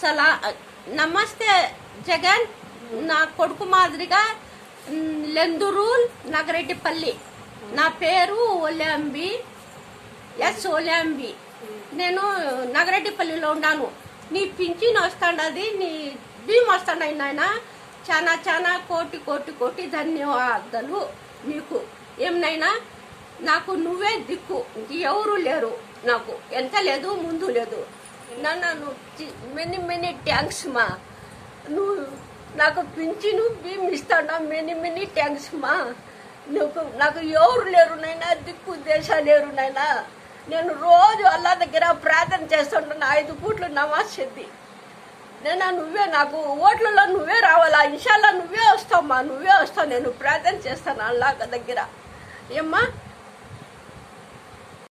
సలా నమస్తే జగన్ నా కొడుకు మాదిరిగా లెందురూల్ నగరెడ్డిపల్లి. నా పేరు ఓలాంబి ఎస్ ఓలాంబి నేను నగరెడ్డిపల్లిలో ఉన్నాను. నీ పింఛన్ వస్తాండది నీ భీమ్ వస్తాండయి నాయన. చాలా చాలా కోటి కోటి కోటి ధన్యవాదాలు నీకు ఏమైనా నాకు నువ్వే దిక్కు. ఎవరు లేరు నాకు. ఎంత లేదు ముందు లేదు. నన్ను మెనీ మెనీ థ్యాంక్స్ మా. నువ్వు నాకు పింఛను భీమ్ ఇస్తాడా మెనీ మెనీ థ్యాంక్స్ మా. నువ్వు నాకు ఎవరు లేరు నైనా దిక్కు దేశ లేరు నైనా నేను రోజు అల్లా దగ్గర ప్రార్థన చేస్తుంటాను ఐదు పూట్లు నమాజ్ చెద్ది నేను నువ్వే నాకు ఓట్లలో నువ్వే రావాలా? ఇన్షాల్లా నువ్వే వస్తావమ్మా నువ్వే వస్తావు నేను ప్రార్థన చేస్తాను అల్లా దగ్గర. ఏమ్మా?